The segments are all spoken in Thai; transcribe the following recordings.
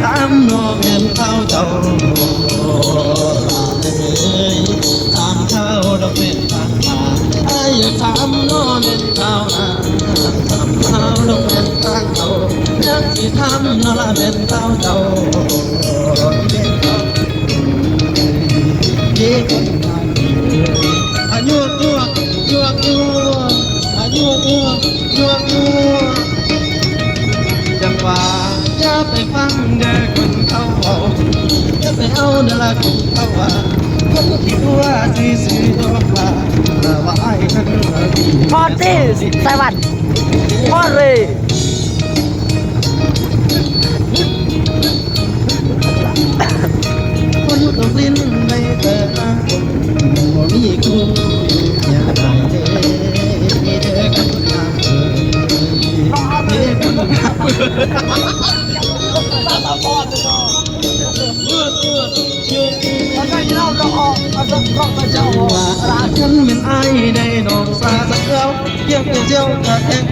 ถามนอแม่นข้าเจ้าเอ้ยถามข้าวดอกเป็นทางมาไอ้ถามนอแม่นข้าวนาถามข้าวดอกเป็นทางเขายังสิถามนอละเป็นข้าเจ้าเด็กคนงานอายุตัวยวกยวอายุตัวยวกยวจังหวะ อย่าไปฟังเด้อคนเขาเอาอย่าไปเอาเด้อละคนเขาว่าคนที่ว่าสิสิดอกลาละว่าไอ้ทั้งละดีพอตี้ไต้หวันพอเลยคนต้องลิ้นในแต่ละคนบ่มีกูอย่าได้เด้มีเด้อคนงามเอ้ย เด้อคนงามเอ้ยว่ารักฉันเป็นไอ้ได้น้องสาสักเก้าเยี่ยมเจ้ากระแทก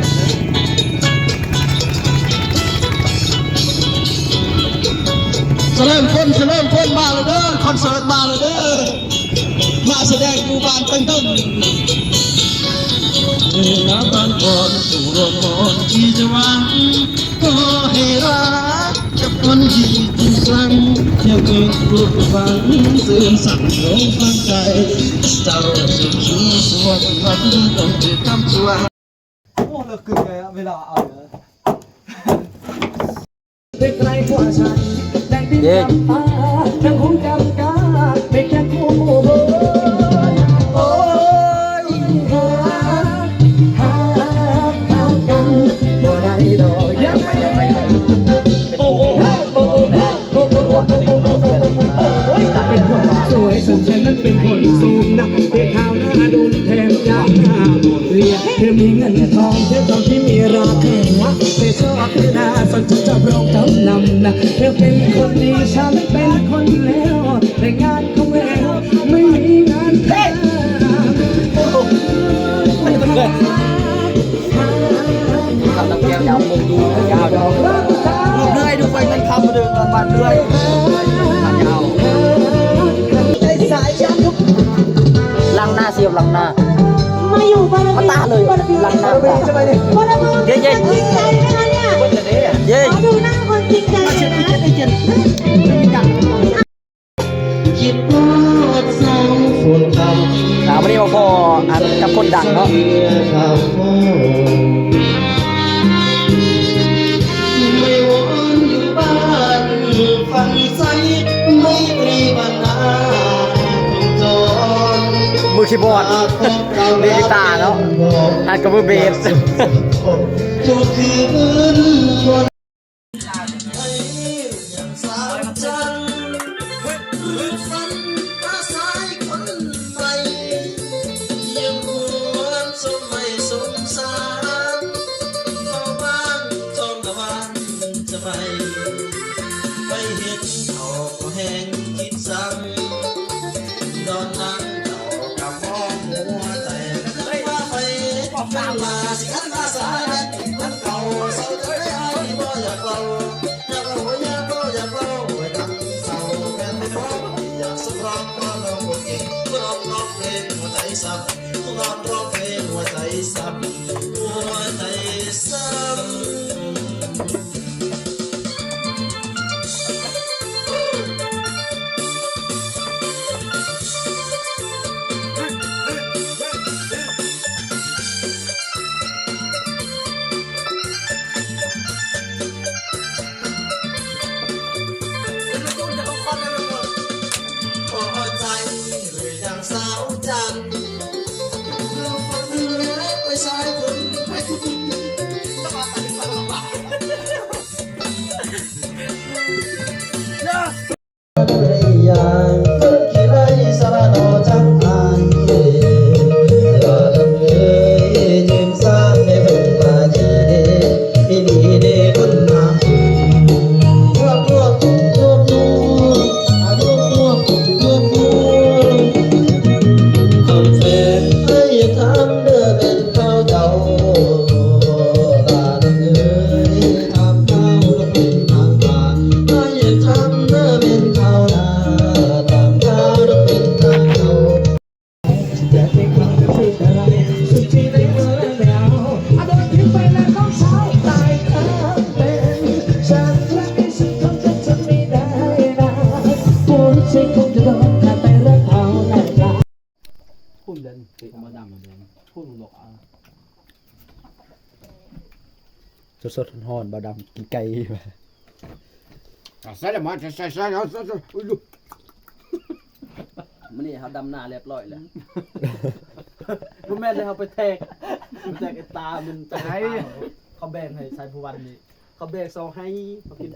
เฉลิมพลเฉลิมพลมาเลยเด้อคอนเสิร์ตมาเลยเด้อมาแสดงกูบานเป็นต้นน้ำตาลก่อน งอย่าเกินปลุกฝังสื่อมสั่งลงฟังใจ เจ้าสุดชูสวรรค์รับต้องจะทำตัวโอ้เลิกกึ่งเลยเวลาเอาเหรอเป็นไรกว่าฉันแดงดินจำปาทั้งคงจำกาไม่แค่คู่เบโอ้ยหาหาหากันบ่ได้ดอกยังไม่ยังไม่ เธอมีเงินทองเธอทองที่มีราคาไม่ชอบคือหน้าสนใจจะรองจำนำนะเธอเป็นคนดีฉันเป็นคนเลวแต่งานของเราไม่มีงานเฮ้ยไม่เป็นไรทำน้ำแก้วยาวมุงดูยาวดอกลูกเรื่อยดูไฟมันคำมาเดินกันบานเรื่อยยาวลังหน้าเสียบลังหน้า อยู่บารมีมาตาเลยบารมีหลังหน้าบารมีใช่ไหมเนี่ยบารมีเย้เย้จริงใจไหมคะเนี่ยเย้ขอดูหน้าคนจริงใจหน่อยนะคิดว่าสองฝนคำถามวันนี้มาพออันกับคนดังเนาะ มือคีย์บอร์ดมือกีตาร์เนาะอันกับมือเบส สั่นก็ร้องร้องเพลงหัวใจสั่นหัวใจสั่น พุ่นมันบอกอะสดๆร้อนบ่ดำกินไก่ไปใส่ละมาใส่ใส่ใส่เอาใส่ใส่อุ้ยดูมันนี่เขาดำหน้าเรียบร้อยแล้วรู้แม่เลยเขาไปแทกแทกไอ้ตา มันไปให้เขาแบ่งให้ชายผู้วันนี่เขาแบ่งซองให้เขากิน